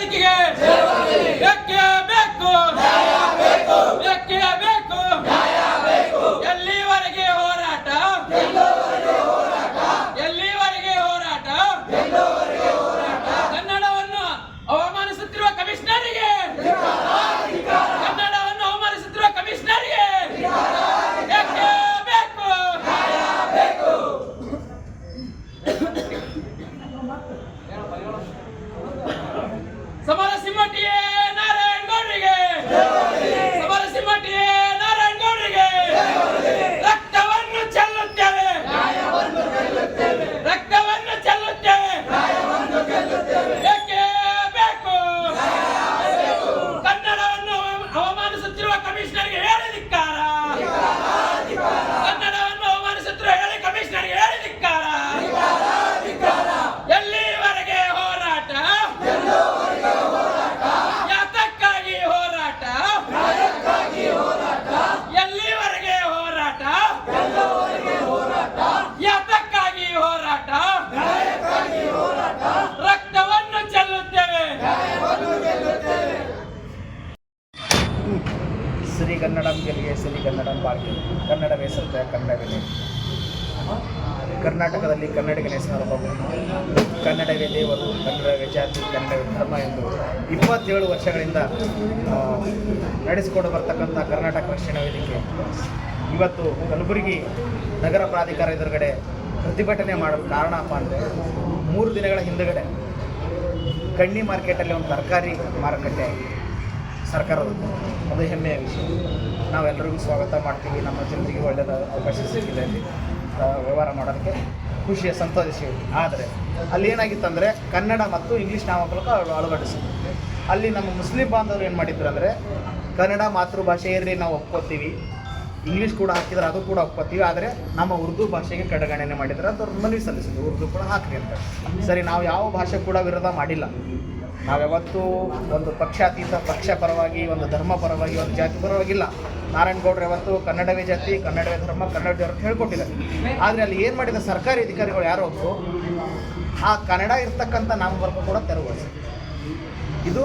ವೇದಿಕೆಗೆ ಬೇಕೇ ಬೇಕು ಬೇಕೇ ಬೇಕು ಎಲ್ಲಿವರೆಗೆ ಹೋರಾಟ? ಎಲ್ಲಿವರೆಗೆ ಹೋರಾಟ? ಕನ್ನಡವನ್ನು ಅವಮಾನಿಸುತ್ತಿರುವ ಕಮಿಷನರಿಗೆ. ಕನ್ನಡವನ್ನು ಅವಮಾನಿಸುತ್ತಿರುವ ಕಮಿಷನರಿಗೆ. ಬೇಕೇ ಬೇಕು ಸಮರ ಸಿಂಹಟಿಯೇ ನಾರಾಯಣ ಗೌಡ್ರಿಗೆ ಸಮರ ಸಿಂಹಟಿಯೇ ನಾರಾಯಣ ಗೌಡ್ರಿಗೆ ರಕ್ತವನ್ನು ಚೆಲ್ಲುತ್ತೇವೆ ರಕ್ತವನ್ನು ಚೆಲ್ಲುತ್ತೇವೆ ಬೇಕೇ ಬೇಕು ಕನ್ನಡವನ್ನು ಅವಮಾನಿಸುತ್ತಿರುವ ಕಮಿಷನರ್ಗೆ ಹೇಳಿದಿಕ್ಕಾರ ಕನ್ನಡವನ್ನು ಅವಮಾನಿಸುತ್ತಿರುವ ಹೇಳಿ ಕಮಿಷನರ್ಗೆ ಹೇಳಿದಿಕ್ಕಾರ ಎಲ್ಲಿವರೆಗೆ ಹೋರಾಟ ಯಾತಕ್ಕಾಗಿ ಹೋರಾಟ ಎಲ್ಲಿವರೆಗೆ ಹೋರಾಟ ಯಾತಕ್ಕಾಗಿ ಹೋರಾಟ ರಕ್ತವನ್ನು ಚೆಲ್ಲುತ್ತೇವೆ ಶ್ರೀ ಕನ್ನಡಂ ಗೆಲಿಗೆ ಶ್ರೀ ಕನ್ನಡಂ ಬಾಳ್ಗೆ ಕನ್ನಡವೇ ಸತ್ಯ ಕನ್ನಡವೇ ಕರ್ನಾಟಕದಲ್ಲಿ ಕನ್ನಡಿಗನೇ ಸಾರ್ವಭೌಮ ಕನ್ನಡವೇ ದೇವರು ಕನ್ನಡವೇ ಜಾತಿ ಕನ್ನಡವೇ ಧರ್ಮ ಎಂದು ಇಪ್ಪತ್ತೇಳು ವರ್ಷಗಳಿಂದ ನಡೆಸಿಕೊಂಡು ಬರ್ತಕ್ಕಂಥ ಕರ್ನಾಟಕ ರಕ್ಷಣಾ ವೇದಿಕೆ. ಇವತ್ತು ಕಲಬುರಗಿ ನಗರ ಪ್ರಾಧಿಕಾರ ಎದುರುಗಡೆ ಪ್ರತಿಭಟನೆ ಮಾಡಲು ಕಾರಣಪ್ಪ ಅಂದರೆ ಮೂರು ದಿನಗಳ ಹಿಂದುಗಡೆ ಕಣ್ಣಿ ಮಾರ್ಕೆಟಲ್ಲಿ ಒಂದು ತರಕಾರಿ ಮಾರುಕಟ್ಟೆ. ಸರ್ಕಾರದ ಅದು ಹೆಮ್ಮೆಯ ವಿಷಯ. ನಾವೆಲ್ಲರಿಗೂ ಸ್ವಾಗತ ಮಾಡ್ತೀವಿ. ನಮ್ಮ ಜನರಿಗೆ ಒಳ್ಳೆಯದ ಅವಕಾಶ ಸಿಕ್ಕಿದೆ ಅಲ್ಲಿ. ವ್ಯವಹಾರ ಮಾಡೋದಕ್ಕೆ ಖುಷಿಯ ಸಂತೋಷ ಆದರೆ, ಅಲ್ಲಿ ಏನಾಗಿತ್ತಂದರೆ ಕನ್ನಡ ಮತ್ತು ಇಂಗ್ಲೀಷ್ ನಾಮಫಲಕ ಅಳ- ಅಳವಡಿಸಿದ್ರು ಅಲ್ಲಿ ನಮ್ಮ ಮುಸ್ಲಿಂ ಬಾಂಧವರು ಏನು ಮಾಡಿದ್ರು ಅಂದರೆ, ಕನ್ನಡ ಮಾತೃಭಾಷೆ ಇರಲಿ ನಾವು ಒಪ್ಕೋತೀವಿ. ಇಂಗ್ಲೀಷ್ ಕೂಡ ಹಾಕಿದ್ರೆ ಅದು ಕೂಡ ಒಪ್ಕೋತೀವಿ. ಆದರೆ ನಮ್ಮ ಉರ್ದು ಭಾಷೆಗೆ ಕಡೆಗಣನೆ ಮಾಡಿದರೆ ಅದು ಮನವಿ ಸಲ್ಲಿಸಿದ್ರು ಉರ್ದು ಕೂಡ ಹಾಕ್ರಿ ಅಂತ. ಸರಿ, ನಾವು ಯಾವ ಭಾಷೆ ಕೂಡ ವಿರೋಧ ಮಾಡಿಲ್ಲ. ನಾವ್ಯಾವತ್ತೂ ಒಂದು ಪಕ್ಷಾತೀತ ಪಕ್ಷ ಪರವಾಗಿ ಒಂದು ಧರ್ಮ ಪರವಾಗಿ ಒಂದು ಜಾತಿ ಪರವಾಗಿಲ್ಲ. ನಾರಾಯಣಗೌಡ್ರು ಯಾವತ್ತು ಕನ್ನಡವೇ ಜಾತಿ ಕನ್ನಡವೇ ಧರ್ಮ ಕನ್ನಡವೇ ಅಂತ ಹೇಳ್ಕೊಟ್ಟಿದ್ದಾರೆ. ಆದರೆ ಅಲ್ಲಿ ಏನು ಮಾಡಿದ ಸರ್ಕಾರಿ ಅಧಿಕಾರಿಗಳು ಯಾರೋ ಒಬ್ಬರು ಆ ಕನ್ನಡ ಇರ್ತಕ್ಕಂಥ ನಾಮವರ್ಗ ಕೂಡ ತೆರವುಗೊಳಿಸಿ ಇದು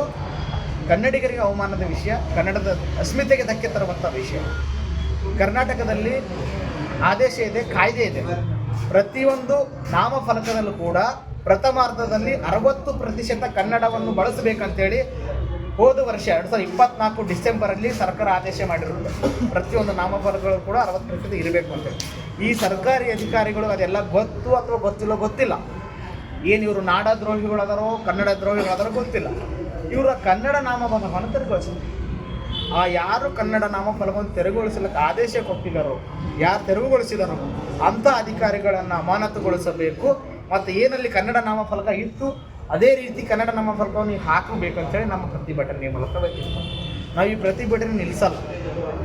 ಕನ್ನಡಿಗರಿಗೆ ಅವಮಾನದ ವಿಷಯ, ಕನ್ನಡದ ಅಸ್ಮಿತೆಗೆ ಧಕ್ಕೆ ತರುವಂಥ ವಿಷಯ. ಕರ್ನಾಟಕದಲ್ಲಿ ಆದೇಶ ಇದೆ, ಕಾಯ್ದೆ ಇದೆ. ಪ್ರತಿಯೊಂದು ನಾಮಫಲಕದಲ್ಲೂ ಕೂಡ ಪ್ರಥಮಾರ್ಧದಲ್ಲಿ ಅರವತ್ತು ಪ್ರತಿಶತ ಕನ್ನಡವನ್ನು ಬಳಸಬೇಕಂತೇಳಿ ಹೋದ ವರ್ಷ, ಎರಡು ಸಾವಿರದ ಇಪ್ಪತ್ನಾಲ್ಕು ಡಿಸೆಂಬರಲ್ಲಿ ಸರ್ಕಾರ ಆದೇಶ ಮಾಡಿರುತ್ತೆ ಪ್ರತಿಯೊಂದು ನಾಮಫಲಕಗಳು ಕೂಡ ಅರವತ್ತು ಪ್ರತಿಶತ ಇರಬೇಕು ಅಂತೇಳಿ. ಈ ಸರ್ಕಾರಿ ಅಧಿಕಾರಿಗಳು ಅದೆಲ್ಲ ಗೊತ್ತು ಅಥವಾ ಗೊತ್ತಿಲ್ಲ ಗೊತ್ತಿಲ್ಲ. ಏನು ಇವರು ನಾಡ ದ್ರೋಹಿಗಳದಾರೋ, ಕನ್ನಡ ದ್ರೋಹಿಗಳಾದಾರೋ ಗೊತ್ತಿಲ್ಲ. ಇವರ ಕನ್ನಡ ನಾಮಫಲಕವನ್ನು ತೆರವುಗೊಳಿಸಿದ್ರು ಆ ಯಾರು ಕನ್ನಡ ನಾಮಫಲವನ್ನು ತೆರವುಗೊಳಿಸಲಿಕ್ಕೆ ಆದೇಶ ಕೊಟ್ಟಿದ್ದಾರೋ, ಯಾರು ತೆರವುಗೊಳಿಸಿದಾರೋ ಅಂಥ ಅಧಿಕಾರಿಗಳನ್ನು ಅಮಾನತುಗೊಳಿಸಬೇಕು. ಮತ್ತು ಏನಲ್ಲಿ ಕನ್ನಡ ನಾಮಫಲಕ ಇತ್ತು, ಅದೇ ರೀತಿ ಕನ್ನಡ ನಾಮಫಲಕವನ್ನು ಹಾಕಬೇಕು ಅಂತೇಳಿ ನಮ್ಮ ಪ್ರತಿಭಟನೆ ಮೂಲಕ ವ್ಯಕ್ತಪಡಿಸ್ತೀವಿ. ನಾವು ಈ ಪ್ರತಿಭಟನೆ ನಿಲ್ಲಿಸಲ್ಲ.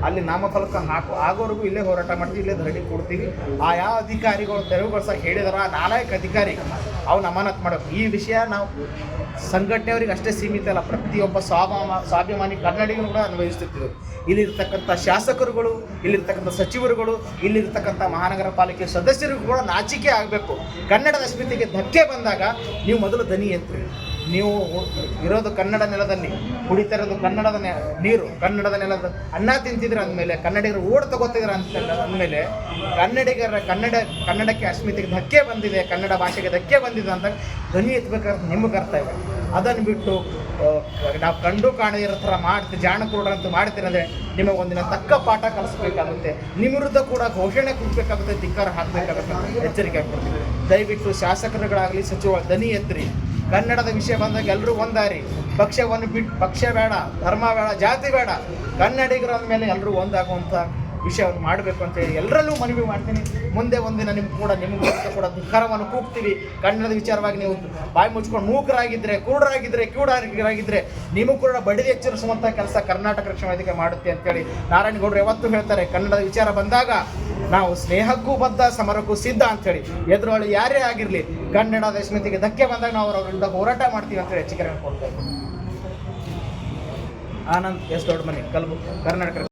ಅಲ್ಲಿ ನಾಮಫಲಕ ಹಾಕು, ಆಗೋವರೆಗೂ ಇಲ್ಲೇ ಹೋರಾಟ ಮಾಡ್ತೀವಿ, ಇಲ್ಲೇ ಧರಣಿ ಕೊಡ್ತೀವಿ. ಆ ಯಾವ ಅಧಿಕಾರಿಗಳು ತೆರವುಗೊಳಿಸ ಹೇಳಿದಾರ. ನಾಲ್ಕು ಅಧಿಕಾರಿ ಅವ್ನ ಅಮಾನತ್ ಮಾಡಬೇಕು ಈ ವಿಷಯ ನಾವು ಸಂಘಟನೆಯವರಿಗೆ ಅಷ್ಟೇ ಸೀಮಿತ ಅಲ್ಲ, ಪ್ರತಿಯೊಬ್ಬ ಸ್ವಾಭಿಮ ಸ್ವಾಭಿಮಾನಿ ಕನ್ನಡಿಗರು ಕೂಡ ಅನುಭವಿಸುತ್ತಿದ್ದರು ಇಲ್ಲಿರ್ತಕ್ಕಂಥ ಶಾಸಕರುಗಳು, ಇಲ್ಲಿರ್ತಕ್ಕಂಥ ಸಚಿವರುಗಳು, ಇಲ್ಲಿರ್ತಕ್ಕಂಥ ಮಹಾನಗರ ಪಾಲಿಕೆ ಸದಸ್ಯರಿಗೂ ಕೂಡ ನಾಚಿಕೆ ಆಗಬೇಕು. ಕನ್ನಡದ ಅಸ್ಮಿತೆಗೆ ಧಕ್ಕೆ ಬಂದಾಗ ನೀವು ಮೊದಲು ದನಿ ಎತ್ತರಿ ನೀವು ಇರೋದು ಕನ್ನಡ ನೆಲದಲ್ಲಿ, ಕುಡಿತಿರೋದು ಕನ್ನಡದ ನೆ, ನೀರು ಕನ್ನಡದ ನೆಲದ, ಅನ್ನ ತಿಂತಿದ್ರೆ ಅಂದಮೇಲೆ, ಕನ್ನಡಿಗರು ಓಡ್ ತಗೋತಿದ್ರೆ ಅಂತ ಅಂದಮೇಲೆ, ಕನ್ನಡಿಗರ ಕನ್ನಡ, ಕನ್ನಡಕ್ಕೆ ಅಸ್ಮಿತೆಗೆ ಧಕ್ಕೆ ಬಂದಿದೆ, ಕನ್ನಡ ಭಾಷೆಗೆ ಧಕ್ಕೆ ಬಂದಿದೆ ಅಂತ ಧ್ವನಿ ಎತ್ತಬೇಕಾದ್ರೆ ನಿಮಗೆ ಇದೆ. ಅದನ್ನು ಬಿಟ್ಟು ನಾವು ಕಂಡು ಕಾಣದಿರೋ ಥರ ಮಾಡ್ತೀವಿ ಜಾಣ ಅಂತ ಮಾಡ್ತೀರಂದ್ರೆ ನಿಮಗೆ ಒಂದಿನ ತಕ್ಕ ಪಾಠ ಕಲಿಸ್ಬೇಕಾಗುತ್ತೆ. ನಿಮ್ಮ ವಿರುದ್ಧ ಕೂಡ ಘೋಷಣೆ ಕೊಡಬೇಕಾಗುತ್ತೆ ಧಿಕ್ಕಾರ ಹಾಕಬೇಕಾಗುತ್ತೆ ಎಚ್ಚರಿಕೆ ಕೊಡ್ತೀವಿ ದಯವಿಟ್ಟು ಶಾಸಕರುಗಳಾಗಲಿ, ಸಚಿವ ದನಿ ಎತ್ತರಿ ಕನ್ನಡದ ವಿಷಯ ಬಂದಾಗ ಎಲ್ಲರೂ ಒಂದಾರಿ. ಪಕ್ಷವನ್ನು ಬಿಟ್ಟು ಪಕ್ಷ ಬೇಡ, ಧರ್ಮ ಬೇಡ, ಜಾತಿ ಬೇಡ. ಕನ್ನಡಿಗರ ಮೇಲೆ ಎಲ್ಲರೂ ಒಂದಾಗುವಂಥ ವಿಷಯವನ್ನು ಮಾಡಬೇಕು ಅಂತ ಎಲ್ಲರಲ್ಲೂ ಮನವಿ ಮಾಡ್ತೀನಿ. ಮುಂದೆ ಒಂದಿನ ನಿಮ್ಗೆ ಕೂಡ ನಿಮಗೆ ಕೂಡ ದುಃಖರವನ್ನು ಕೂಗ್ತೀವಿ. ಕನ್ನಡದ ವಿಚಾರವಾಗಿ ನೀವು ಬಾಯಿ ಮುಚ್ಕೊಂಡು ಮೂಕರಾಗಿದ್ದರೆ ಕುರುಡರಾಗಿದ್ದರೆ ಆಗಿದ್ರೆ ನಿಮಗೂ ಕೂಡ ಬಡಿದು ಎಚ್ಚರಿಸುವಂಥ ಕೆಲಸ ಕರ್ನಾಟಕ ರಕ್ಷಣಾ ವೇದಿಕೆ ಮಾಡುತ್ತೆ ಅಂತೇಳಿ ನಾರಾಯಣಗೌಡರು ಯಾವತ್ತೂ ಹೇಳ್ತಾರೆ. ಕನ್ನಡದ ವಿಚಾರ ಬಂದಾಗ ನಾವು ಸ್ನೇಹಕ್ಕೂ ಬದ್ಧ, ಸಮರಕ್ಕೂ ಸಿದ್ಧ ಅಂತೇಳಿ ಎದುರಾಳಿ ಯಾರೇ ಆಗಿರಲಿ ಕನ್ನಡದ ಸ್ಮಿತಿಗೆ ಧಕ್ಕೆ ಬಂದಾಗ ನಾವು ಅವರಿಂದ ಹೋರಾಟ ಮಾಡ್ತೀವಿ ಅಂತೇಳಿ ಎಚ್ಚರಿಕೆ ಕೊಡ್ತೇವೆ ಆನಂದ್ ಎಸ್ ದೊಡ್ಡ ಮನೆ ಕಲ್ಬು ಕರ್ನಾಟಕ